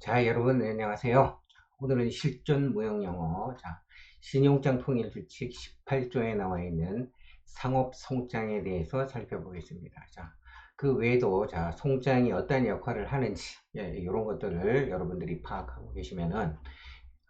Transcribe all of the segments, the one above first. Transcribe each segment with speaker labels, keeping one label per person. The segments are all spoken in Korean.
Speaker 1: 자, 여러분 안녕하세요. 오늘은 실전 무형 영어 자, 신용장 통일 규칙 18조에 나와 있는 상업 송장에 대해서 살펴보겠습니다. 자, 그 외에도 자, 송장이 어떤 역할을 하는지 예, 이런 것들을 여러분들이 파악하고 계시면은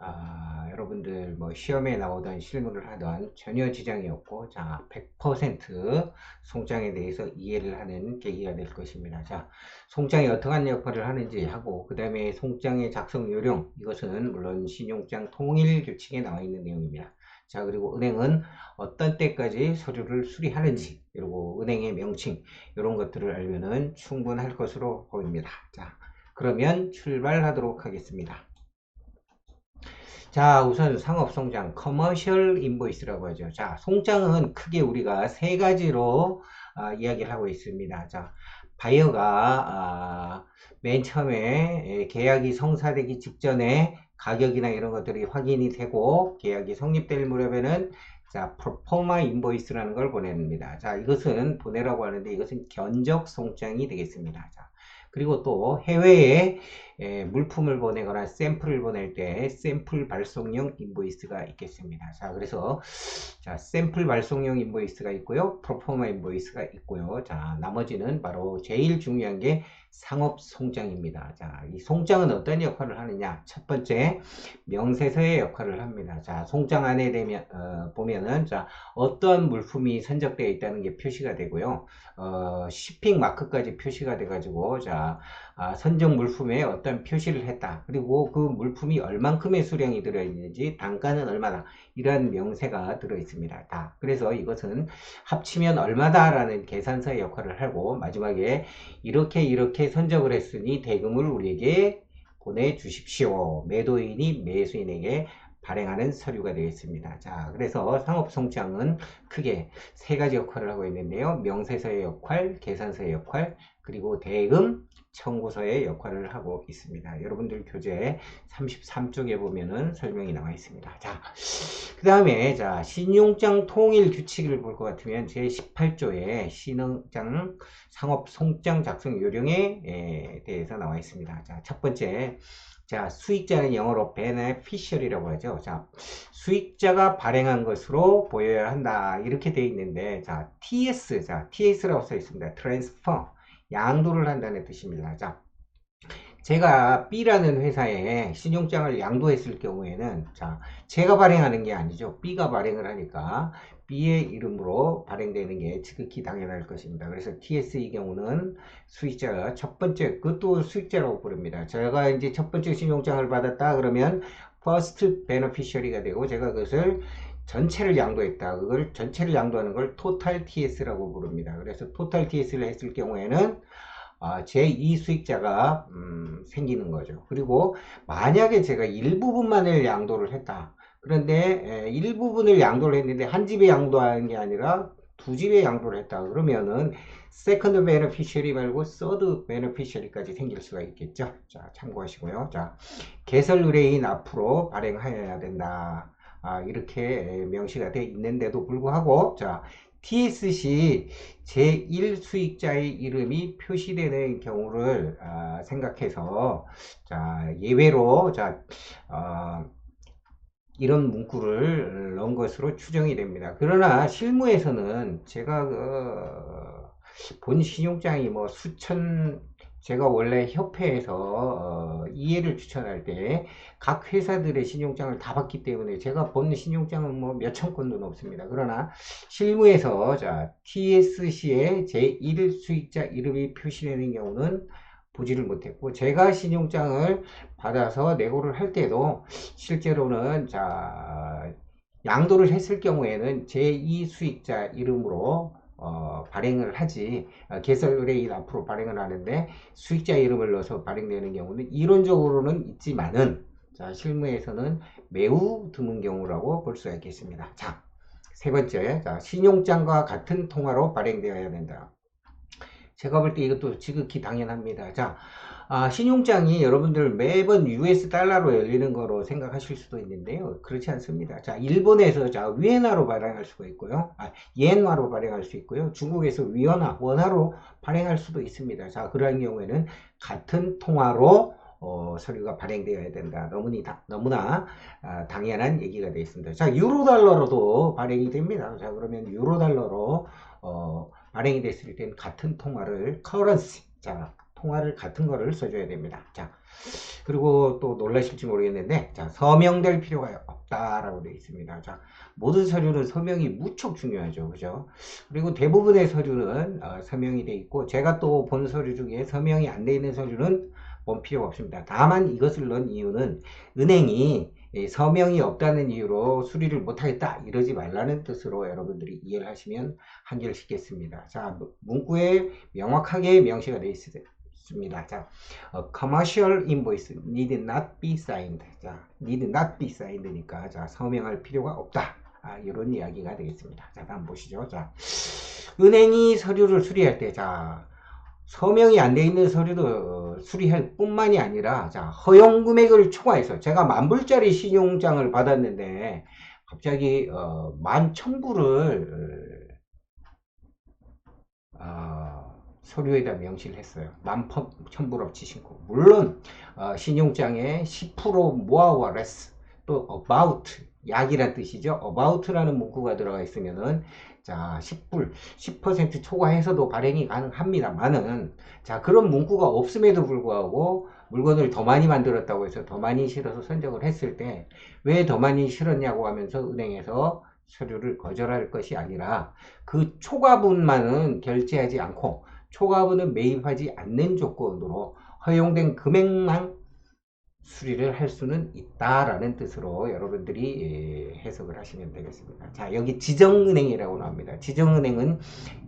Speaker 1: 아, 여러분들 뭐 시험에 나오던 실무를 하던 전혀 지장이 없고 자, 100% 송장에 대해서 이해를 하는 계기가 될 것입니다. 자, 송장이 어떠한 역할을 하는지 하고 그 다음에 송장의 작성 요령 이것은 물론 신용장 통일 규칙에 나와 있는 내용입니다. 자 그리고 은행은 어떤 때까지 서류를 수리하는지 그리고 은행의 명칭 이런 것들을 알면은 충분할 것으로 보입니다. 자 그러면 출발하도록 하겠습니다. 자 우선 상업송장 커머셜 인보이스라고 하죠 자 송장은 크게 우리가 세 가지로 아, 이야기를 하고 있습니다 자 바이어가 아, 맨 처음에 계약이 성사되기 직전에 가격이나 이런 것들이 확인이 되고 계약이 성립될 무렵에는 자, 프로포마 인보이스라는 걸 보냅니다. 자, 이것은 보내라고 하는데 이것은 견적 송장이 되겠습니다. 자, 그리고 또 해외에 물품을 보내거나 샘플을 보낼 때 샘플 발송용 인보이스가 있겠습니다. 자, 그래서 자, 샘플 발송용 인보이스가 있고요. 프로포마 인보이스가 있고요. 자, 나머지는 바로 제일 중요한 게 상업 송장입니다. 자, 이 송장은 어떤 역할을 하느냐? 첫 번째, 명세서의 역할을 합니다. 자, 송장 안에 되면, 어, 보면은, 자, 어떤 물품이 선적되어 있다는 게 표시가 되고요. 어, shipping 마크까지 표시가 돼 가지고, 자, 아, 선적 물품에 어떤 표시를 했다. 그리고 그 물품이 얼만큼의 수량이 들어있는지, 단가는 얼마다. 이런 명세가 들어있습니다. 다. 그래서 이것은 합치면 얼마다라는 계산서의 역할을 하고, 마지막에 이렇게 이렇게 선적을 했으니 대금을 우리에게 보내주십시오. 매도인이 매수인에게 발행하는 서류가 되겠습니다. 자, 그래서 상업송장은 크게 세 가지 역할을 하고 있는데요. 명세서의 역할, 계산서의 역할, 그리고 대금 청구서의 역할을 하고 있습니다. 여러분들 교재 33쪽에 보면은 설명이 나와 있습니다. 자, 그 다음에 자 신용장 통일 규칙을 볼 것 같으면 제 18조에 신용장 상업 송장 작성 요령에 대해서 나와 있습니다. 자, 첫 번째 자, 수익자는 영어로 beneficiary라고 하죠. 자, 수익자가 발행한 것으로 보여야 한다. 이렇게 되어 있는데, 자, TS, 자, TS라고 써 있습니다. transfer. 양도를 한다는 뜻입니다. 자, 제가 B라는 회사에 신용장을 양도했을 경우에는 자, 제가 발행하는 게 아니죠. B가 발행을 하니까 B의 이름으로 발행되는 게 지극히 당연할 것입니다. 그래서 TS의 경우는 수익자가 첫 번째, 그것도 수익자라고 부릅니다. 제가 이제 첫 번째 신용장을 받았다 그러면 first beneficiary가 되고 제가 그것을 전체를 양도했다. 그걸 전체를 양도하는 걸 토탈 TS라고 부릅니다. 그래서 토탈 TS를 했을 경우에는 아, 제2 수익자가 음, 생기는 거죠. 그리고 만약에 제가 일부분만을 양도를 했다. 그런데 에, 일부분을 양도를 했는데 한 집에 양도하는 게 아니라 두 집에 양도를 했다. 그러면은 세컨드 베네피셔리 말고 서드 베네피셔리까지 생길 수가 있겠죠. 자, 참고하시고요. 자, 개설 의뢰인 앞으로 발행하여야 된다. 아, 이렇게 명시가 되어 있는데도 불구하고 자 TSC 제1수익자의 이름이 표시되는 경우를 아, 생각해서 자 예외로 자 어, 이런 문구를 넣은 것으로 추정이 됩니다. 그러나 실무에서는 제가 그본 신용장이 뭐 수천 제가 원래 협회에서 어, 이해를 추천할 때 각 회사들의 신용장을 다 봤기 때문에 제가 본 신용장은 뭐 몇천 건도 넘습니다. 그러나 실무에서 자 TSC의 제1 수익자 이름이 표시되는 경우는 보지를 못했고 제가 신용장을 받아서 내고를 할 때도 실제로는 자 양도를 했을 경우에는 제2 수익자 이름으로 어, 발행을 하지 어, 개설 의뢰인 앞으로 발행을 하는데 수익자 이름을 넣어서 발행되는 경우는 이론적으로는 있지만은 자, 실무에서는 매우 드문 경우라고 볼 수가 있겠습니다. 자, 세 번째, 자, 신용장과 같은 통화로 발행되어야 된다. 제가 볼 때 이것도 지극히 당연합니다. 자, 아, 신용장이 여러분들 매번 US 달러로 열리는 거로 생각하실 수도 있는데요. 그렇지 않습니다. 자, 일본에서 자, 위엔화로 발행할 수가 있고요. 아, 엔화로 발행할 수 있고요. 중국에서 위원화, 원화로 발행할 수도 있습니다. 자, 그러한 경우에는 같은 통화로 어, 서류가 발행되어야 된다. 너무나, 너무나 아, 당연한 얘기가 되어 있습니다. 자, 유로 달러로도 발행이 됩니다. 자, 그러면 유로 달러로 어, 발행이 됐을 땐 같은 통화를 커런시, 자, 통화를 같은 거를 써줘야 됩니다. 자, 그리고 또 놀라실지 모르겠는데, 자, 서명될 필요가 없다라고 되어 있습니다. 자, 모든 서류는 서명이 무척 중요하죠. 그죠? 그리고 대부분의 서류는 어, 서명이 돼 있고, 제가 또 본 서류 중에 서명이 안 돼 있는 서류는 본 필요가 없습니다. 다만 이것을 넣은 이유는 은행이 서명이 없다는 이유로 수리를 못하겠다 이러지 말라는 뜻으로 여러분들이 이해를 하시면 한결 쉽겠습니다. 자 문구에 명확하게 명시가 되어 있습니다. 자 어, commercial invoice need not be signed. 자 need not be signed니까 자 서명할 필요가 없다. 아, 이런 이야기가 되겠습니다. 자 다음 보시죠. 자 은행이 서류를 수리할 때 자 서명이 안 돼 있는 서류도 수리할 뿐만이 아니라 자 허용 금액을 초과해서 제가 만 불짜리 신용장을 받았는데 갑자기 어, 만 천 불을 어, 서류에다 명시를 했어요. 만 천불어치 신고. 물론 어, 신용장에 10% 모아와 레스 또 about 약이란 뜻이죠. about라는 문구가 들어가 있으면은 자, 10불, 10% 초과해서도 발행이 가능합니다만은 자, 그런 문구가 없음에도 불구하고 물건을 더 많이 만들었다고 해서 더 많이 실어서 선적을 했을 때 왜 더 많이 실었냐고 하면서 은행에서 서류를 거절할 것이 아니라 그 초과분만은 결제하지 않고 초과분은 매입하지 않는 조건으로 허용된 금액만 수리를 할 수는 있다라는 뜻으로 여러분들이 예, 해석을 하시면 되겠습니다. 자, 여기 지정은행이라고 나옵니다. 지정은행은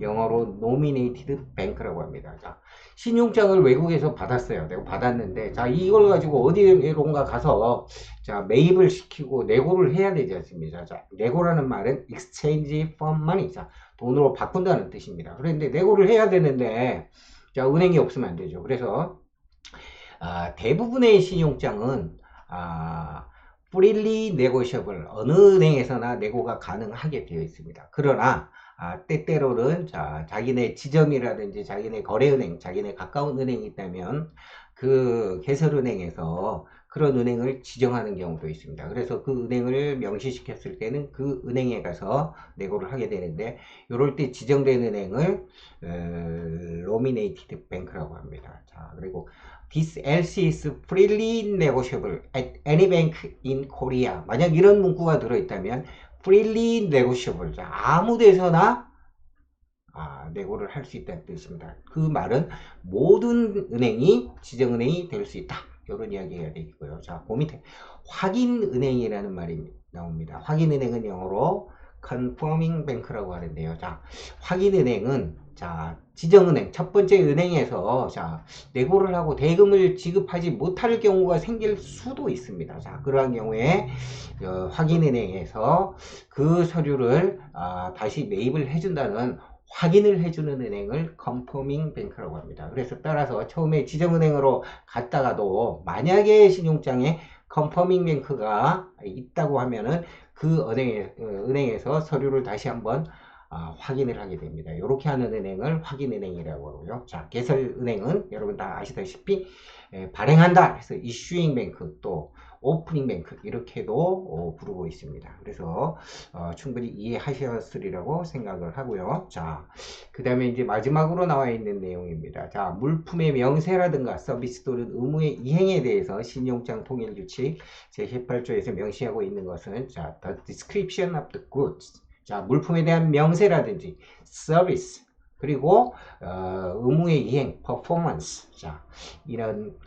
Speaker 1: 영어로 nominated bank라고 합니다. 자, 신용장을 외국에서 받았어요. 내가 받았는데, 자, 이걸 가지고 어디론가 가서, 자, 매입을 시키고 내고를 해야 되지 않습니까? 자, 내고라는 말은 exchange for money. 자, 돈으로 바꾼다는 뜻입니다. 그런데 내고를 해야 되는데, 자, 은행이 없으면 안 되죠. 그래서 아, 대부분의 신용장은 아, 프릴리 네고셔블 어느 은행에서나 내고가 가능하게 되어 있습니다. 그러나 아, 때때로는 자, 자기네 지점이라든지 자기네 거래은행, 자기네 가까운 은행이 있다면 그 개설은행에서 그런 은행을 지정하는 경우도 있습니다. 그래서 그 은행을 명시시켰을 때는 그 은행에 가서 내고를 하게 되는데 이럴 때 지정된 은행을 로미네이티드 뱅크라고 합니다. 자 그리고 This LC is freely negotiable at any bank in Korea. 만약 이런 문구가 들어있다면 freely negotiable. 자, 아무 데서나 아, 내고를 할 수 있다는 뜻입니다. 그 말은 모든 은행이 지정은행이 될 수 있다. 이런 이야기가 되겠고요. 자, 그 밑에 확인은행이라는 말이 나옵니다. 확인은행은 영어로 confirming bank라고 하는데요. 자, 확인은행은 자, 지정은행, 첫 번째 은행에서 자, 내고를 하고 대금을 지급하지 못할 경우가 생길 수도 있습니다. 자, 그러한 경우에 어, 확인은행에서 그 서류를 아, 다시 매입을 해준다는 확인을 해주는 은행을 confirming bank라고 합니다. 그래서 따라서 처음에 지정은행으로 갔다가도 만약에 신용장에 confirming bank가 있다고 하면은 그 은행에, 어, 은행에서 서류를 다시 한번 아, 확인을 하게 됩니다. 이렇게 하는 은행을 확인은행이라고 하고요. 자, 개설은행은 여러분 다 아시다시피 에, 발행한다 해서 이슈잉 뱅크 또 오프닝 뱅크 이렇게도 어, 부르고 있습니다. 그래서 어, 충분히 이해하셨으리라고 생각을 하고요. 자, 그 다음에 이제 마지막으로 나와 있는 내용입니다. 자, 물품의 명세라든가 서비스 또는 의무의 이행에 대해서 신용장 통일 규칙 제18조에서 명시하고 있는 것은 자, the description of the goods 자, 물품에 대한 명세라든지 서비스 그리고 어, 의무의 이행, 퍼포먼스 자, 이런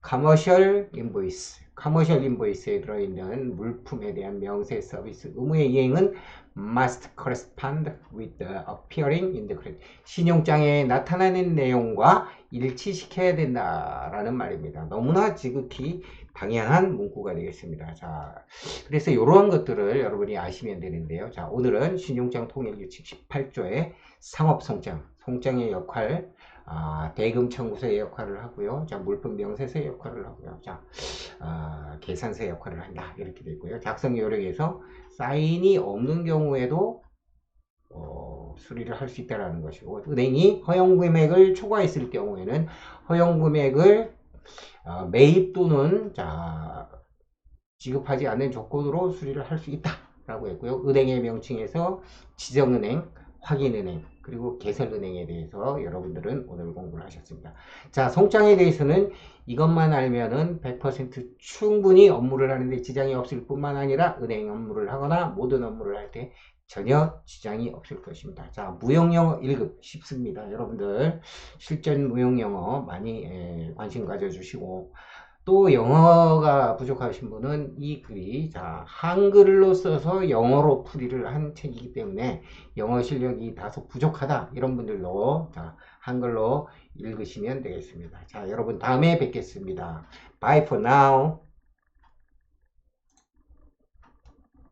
Speaker 1: 커머셜 인보이스 커머셜 인보이스에 들어있는 물품에 대한 명세 서비스 의무의 이행은 must correspond with the appearing in the credit 신용장에 나타나는 내용과 일치시켜야 된다라는 말입니다. 너무나 지극히 당연한 문구가 되겠습니다. 자, 그래서 이러한 것들을 여러분이 아시면 되는데요. 자, 오늘은 신용장 통일 규칙 18조의 상업 송장, 송장의 역할, 아, 대금 청구서의 역할을 하고요. 자, 물품 명세서의 역할을 하고요. 자, 아, 계산서의 역할을 한다. 이렇게 되고요. 작성 요령에서 사인이 없는 경우에도 어, 수리를 할 수 있다는 것이고 은행이 허용 금액을 초과했을 경우에는 허용 금액을 어, 매입 또는 자 지급하지 않는 조건으로 수리를 할 수 있다라고 했고요. 은행의 명칭에서 지정은행, 확인은행, 그리고 개설은행에 대해서 여러분들은 오늘 공부를 하셨습니다. 자, 송장에 대해서는 이것만 알면은 100% 충분히 업무를 하는데 지장이 없을 뿐만 아니라 은행 업무를 하거나 모든 업무를 할 때 전혀 지장이 없을 것입니다. 자, 무용영어 1급 쉽습니다. 여러분들 실전 무용영어 많이 에, 관심 가져주시고 또 영어가 부족하신 분은 이 글이 자 한글로 써서 영어로 풀이를 한 책이기 때문에 영어 실력이 다소 부족하다 이런 분들도 자 한글로 읽으시면 되겠습니다. 자 여러분 다음에 뵙겠습니다. Bye for now.